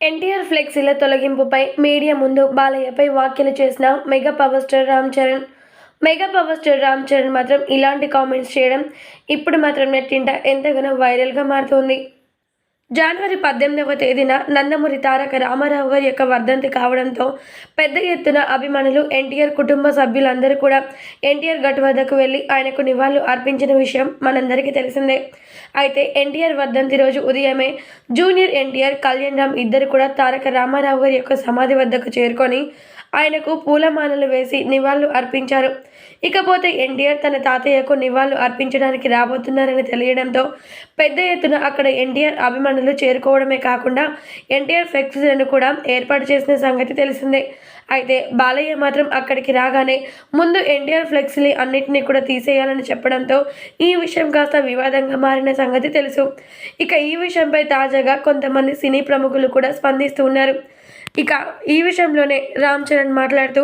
NTR ఫ్లెక్సీల తొలగింపుపై media ముందు బాలయ్యపై వ్యాఖ్యలు చేసిన mega power star Ram Charan. Mega power star Ram Charan మాత్రం ఇలాంటి కామెంట్స్ చేయడం ఇప్పుడు మాత్రం నెట్టింట ఎంతగానో వైరల్గా మారుతోంది. జనవరి పద్దెనిమిదవ తేదీన నందమూరి తారక రామారావు గారి యొక్క వర్ధంతి కావడంతో పెద్ద ఎత్తున అభిమానులు ఎన్టీఆర్ కుటుంబ సభ్యులందరూ కూడా ఎన్టీఆర్ గట్ వద్దకు వెళ్ళి ఆయనకు నివాళులు అర్పించిన విషయం మనందరికీ తెలిసిందే. అయితే ఎన్టీఆర్ వర్ధంతి రోజు ఉదయమే జూనియర్ ఎన్టీఆర్ కళ్యాణ్ రామ్ ఇద్దరు కూడా తారక రామారావు గారి యొక్క సమాధి వద్దకు చేరుకొని ఆయనకు పూలమాలలు వేసి నివాళులు అర్పించారు. ఇకపోతే ఎన్టీఆర్ తన తాతయ్యకు నివాళులు అర్పించడానికి రాబోతున్నారని తెలియడంతో పెద్ద ఎత్తున అక్కడ ఎన్టీఆర్ అభిమానులు చేరుకోవడమే కాకుండా ఎన్టీఆర్ ఫ్లెక్సీలను కూడా ఏర్పాటు చేసిన సంగతి తెలిసిందే. అయితే బాలయ్య మాత్రం అక్కడికి రాగానే ముందు ఎన్టీఆర్ ఫ్లెక్సీలు అన్నింటినీ కూడా తీసేయాలని చెప్పడంతో ఈ విషయం కాస్త వివాదంగా మారిన సంగతి తెలుసు. ఇక ఈ విషయంపై తాజాగా కొంతమంది సినీ ప్రముఖులు కూడా స్పందిస్తూ ఉన్నారు. ఇక ఈ విషయంలోనే రామ్ చరణ్ మాట్లాడుతూ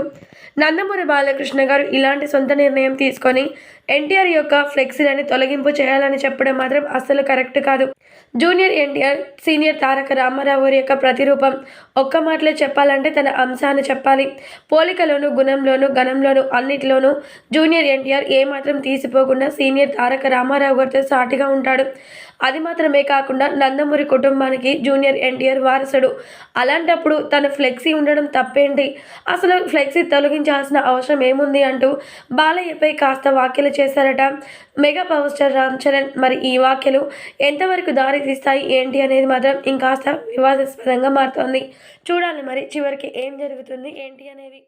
నందమూరి బాలకృష్ణ గారు ఇలాంటి సొంత నిర్ణయం తీసుకొని ఎన్టీఆర్ యొక్క ఫ్లెక్సీలని తొలగింపు చేయాలని చెప్పడం మాత్రం అస్సలు కరెక్ట్ కాదు. Junior NTR senior Taraka Rama Rao గారి యొక్క ప్రతిరూపం ఒక్క మాటలో చెప్పాలంటే తన అంశాన్ని చెప్పాలి. పోలికలోను గుణంలోను గణంలోను అన్నిటిలోనూ జూనియర్ ఎన్టీఆర్ ఏమాత్రం తీసిపోకుండా సీనియర్ తారక రామారావు గారితో సాటిగా ఉంటాడు. అది మాత్రమే కాకుండా నందమూరి కుటుంబానికి జూనియర్ ఎన్టీఆర్ వారసుడు. అలాంటప్పుడు తన ఫ్లెక్సీ ఉండడం తప్పేంటి? అసలు ఫ్లెక్సీ తొలగించాల్సిన అవసరం ఏముంది అంటూ బాలయ్యపై కాస్త వ్యాఖ్యలు చేశారట. Mega power star Ram Charan మరి ఈ వ్యాఖ్యలు ఎంతవరకు దారి తీస్తాయి ఏంటి అనేది మాత్రం ఇంకాస్త వివాదాస్పదంగా మారుతోంది. చూడాలి మరి చివరికి ఏం జరుగుతుంది ఏంటి అనేది.